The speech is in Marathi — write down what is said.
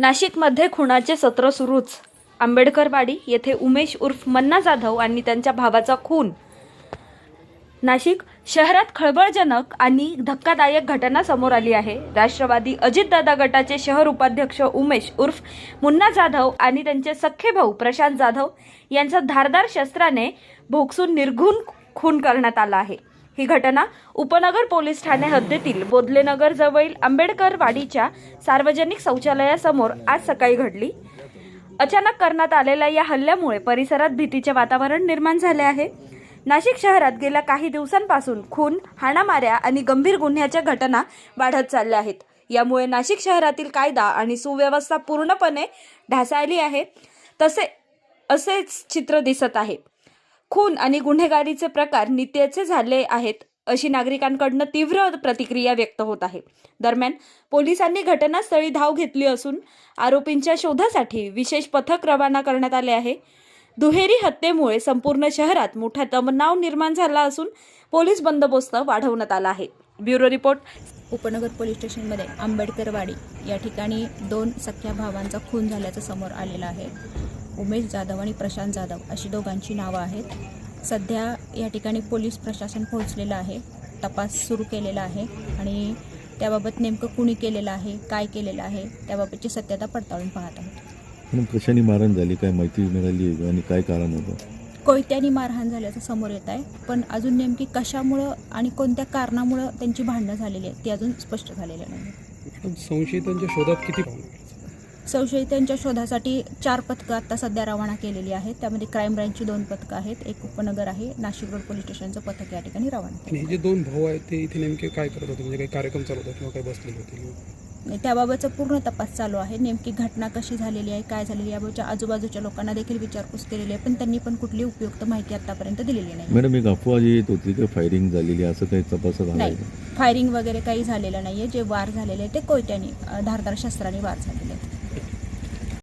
नाशिकमध्ये खुणाचे सत्र सुरूच. आंबेडकरवाडी येथे उमेश उर्फ मन्ना जाधव आणि त्यांच्या भावाचा खून. नाशिक शहरात खळबळजनक आणि धक्कादायक घटना समोर आली आहे. राष्ट्रवादी अजितदादा गटाचे शहर उपाध्यक्ष उमेश उर्फ मुन्ना जाधव आणि त्यांचे सख्खे भाऊ प्रशांत जाधव यांचा धारदार शस्त्राने भोगसून निर्घुण खून करण्यात आला आहे. ही घटना उपनगर पोलीस ठाणे हद्दीतील बोधलेनगर जवळील आंबेडकर वाडीच्या सार्वजनिक शौचालयासमोर आज सकाळी घडली. अचानक करण्यात आलेल्या या हल्ल्यामुळे परिसरात भीतीचे वातावरण निर्माण झाले आहे. नाशिक शहरात गेल्या काही दिवसांपासून खून हाणामाऱ्या आणि गंभीर गुन्ह्याच्या घटना वाढत चालल्या आहेत. यामुळे नाशिक शहरातील कायदा आणि सुव्यवस्था पूर्णपणे ढासाळली आहे. तसे असेच चित्र दिसत आहे. खून आणि गुन्हेगारीचे प्रकार नित्याचे झाले आहेत अशी नागरिकांकडनं तीव्र प्रतिक्रिया व्यक्त होत आहे. दरम्यान पोलिसांनी घटनास्थळी धाव घेतली असून आरोपींच्या शोधासाठी विशेष पथक रवाना करण्यात आले आहे. दुहेरी हत्येमुळे संपूर्ण शहरात मोठा तणाव निर्माण झाला असून पोलीस बंदोबस्त वाढवण्यात आला आहे. Bureau report. उपनगर पोलीस स्टेशनमध्ये आंबेडकरवाडी या ठिकाणी दोन सख्या भावांचा खून झाल्याचं समोर आलेलं आहे. उमेश जाधव आणि प्रशांत जाधव अशी दोघांची नावं आहेत. सध्या या ठिकाणी पोलीस प्रशासन पोहोचलेलं आहे. तपास सुरू केलेला आहे आणि त्याबाबत नेमकं कुणी केलेलं आहे काय केलेलं आहे त्याबाबतची सत्यता पडताळून पाहत आहोत. कशाने मारण झाली काय माहिती मिळाली? आणि काय कारण होतं? कोयत्यानी मारहाण झाल्याचं समोर येत आहे. पण अजून नेमकी कशामुळं आणि कोणत्या कारणामुळं त्यांची भांडणं झालेली आहेत ती अजून स्पष्ट झालेलं नाही. संशयितांच्या शोधात किती संशयितांच्या शोधासाठी चार पथकं आता सध्या रवाना केलेली आहेत. त्यामध्ये क्राईम ब्रँचची दोन पथकं आहेत. एक उपनगर आहे. नाशिक रोड पोलीस स्टेशनचं पथक या ठिकाणी रवाना आणि हे जे दोन भाऊ आहेत ते इथे नेमके काय करत होते? म्हणजे काही कार्यक्रम चालू होता किंवा काही बसलेले होते? त्याबाबतचा पूर्ण तपास चालू आहे. नेमकी घटना कशी झालेली आहे काय झालेली आहे याबाबतच्या आजूबाजूच्या लोकांना देखील विचारपूस केलेली आहे पण त्यांनी पण कुठली उपयुक्त माहिती आतापर्यंत दिलेली नाही. मॅडम एक अफवा जी येत होती की फायरिंग झालेली आहे, असं काही तपासात आलं नाही? फायरिंग वगैरे काही झालेलं नाही आहे जे वार झालेले आहे ते कोयत्याने धारदार शस्त्राने वार झालेले आहेत.